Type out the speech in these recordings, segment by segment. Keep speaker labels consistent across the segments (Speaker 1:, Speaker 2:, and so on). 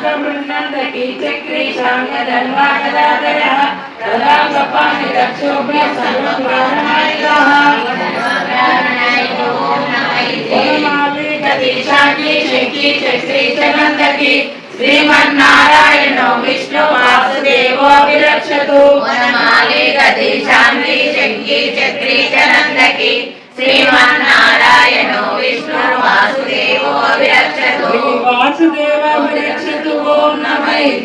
Speaker 1: वृन्दकी चक्री शांग धन्वा गदाधरः तदाङ्गपाणि रक्षोभ्य सर्वप्राणनायकः वनमाली गति शांगी शंकी चक्री च नन्दकी श्रीमन्नारायणो विष्णु वासुदेवो विरक्षतु
Speaker 2: वनमाली गति शान्ति शङ्की चक्री च नन्दकी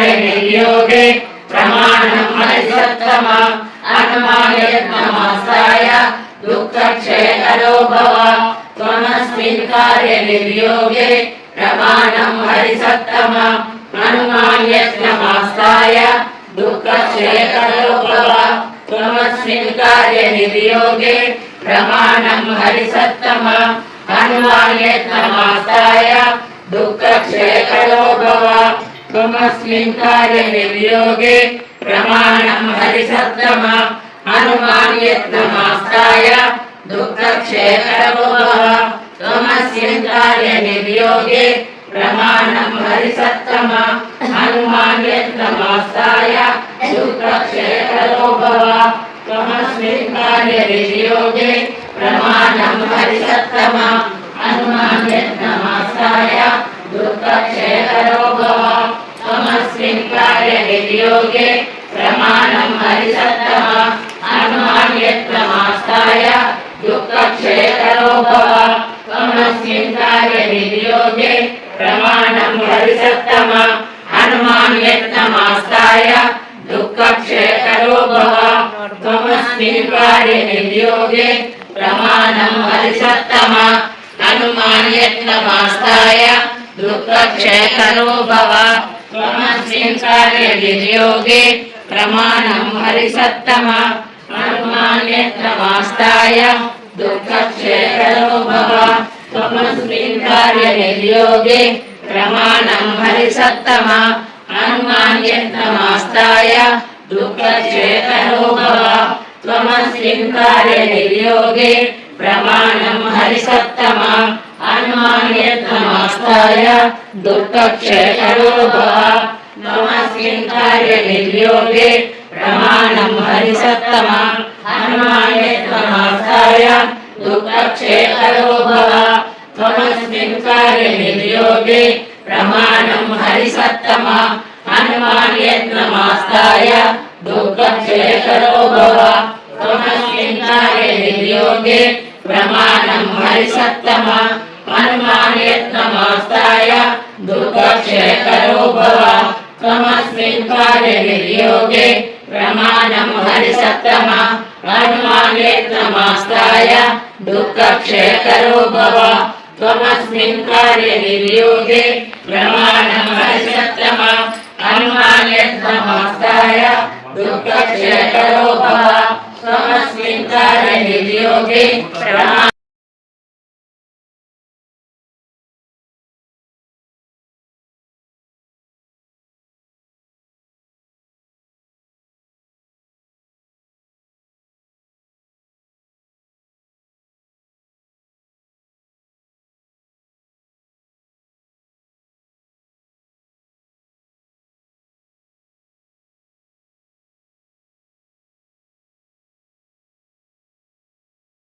Speaker 2: ప్రమాణాయ నిర్యోగే ప్రమాణం అనిసత్తమ అనమాయ నమస్తాయ దుఃఖక్షేకరో భవ త్వమస్మిన్ కార్య
Speaker 1: నిర్యోగే ప్రమాణం హరిసత్తమ అనుమాన్య నమస్తాయ దుఃఖక్షేకరో భవ త్వమస్మిన్ కార్య నిర్యోగే ప్రమాణం హరిసత్తమ అనుమాన్య నమస్తాయ त्वमस्मिन् कार्ये निर्योगे प्रमाणं हरिसत्तम अनुमान्यत्नमास्ताय दुःखक्षयकरो भव त्वमस्मिन् कार्ये निर्योगे प्रमाणं हरिसत्तम अनुमान्यत्नमास्ताय दुःखक्षयकरो भव त्वमस्मिन् कार्ये निर्योगे प्रमाणं हरिसत्तम अनुमान्यत्नमास्ताय दुःखक्षयकरो भव त्वमस्मिन् कार्ये निर्योगे प्रमाणं हरिसत्तम अनुमान्यत्नमास्ताय दुःखक्षयकरो भव त्वमस्मिन् कार्ये निर्योगे प्रमाणं हरिसत्तम अनुमान्यत्नमास्ताय दुःखक्षयकरो भव त्वमस्मिन् कार्ये निर्योगे प्रमाणं हरिसत्तम अनुमान्यत्नमास्ताय दुःखक्षयकरो भव त्वमस्मिन् कार्ये निर्योगे प्रमाणं हरिसत्तम अनुमान्यत्नमास्ताय दुःखक्षयकरो भव त्वमस्मिन् कार्ये निर्योगे प्रमाणं हरिसत्तम अनुमान्यत्नमास्ताय दुःखक्षयकरो भव त्वमस्मिन् कार्ये निर्योगे प्रमाणं हरिसत्तम अनुमान्यत्नमास्ताय दुःखक्षयकरो भव त्वमस्मिन् कार्ये निर्योगे प्रमाणं हरिसत्तम अनुमान्यत्नमास्ताय दुःखक्षयकरो भव त्वमस्मिन् कार्ये निर्योगे प्रमाणं हरिसत्तम अनुमान्यत्नमास्ताय दुःखक्षयकरो भव त्वमस्मिन् कार्ये निर्योगे प्रमाणं हरिसत्तम अनुमान्यत्नमास्ताय दुःखक्षयकरो भव त्वमस्मिन् कार्ये निर्योगे प्रमाणं हरिसत्तम अनुमान्यत्नमास्ताय दुःखक्षयकरो भव त्वमस्मिन् कार्ये निर्योगे हरिसत्तम अनुमान्यत्नमास्ताय दुःखक्षयकरो भव त्वमस्मिन् कार्ये निर्योगे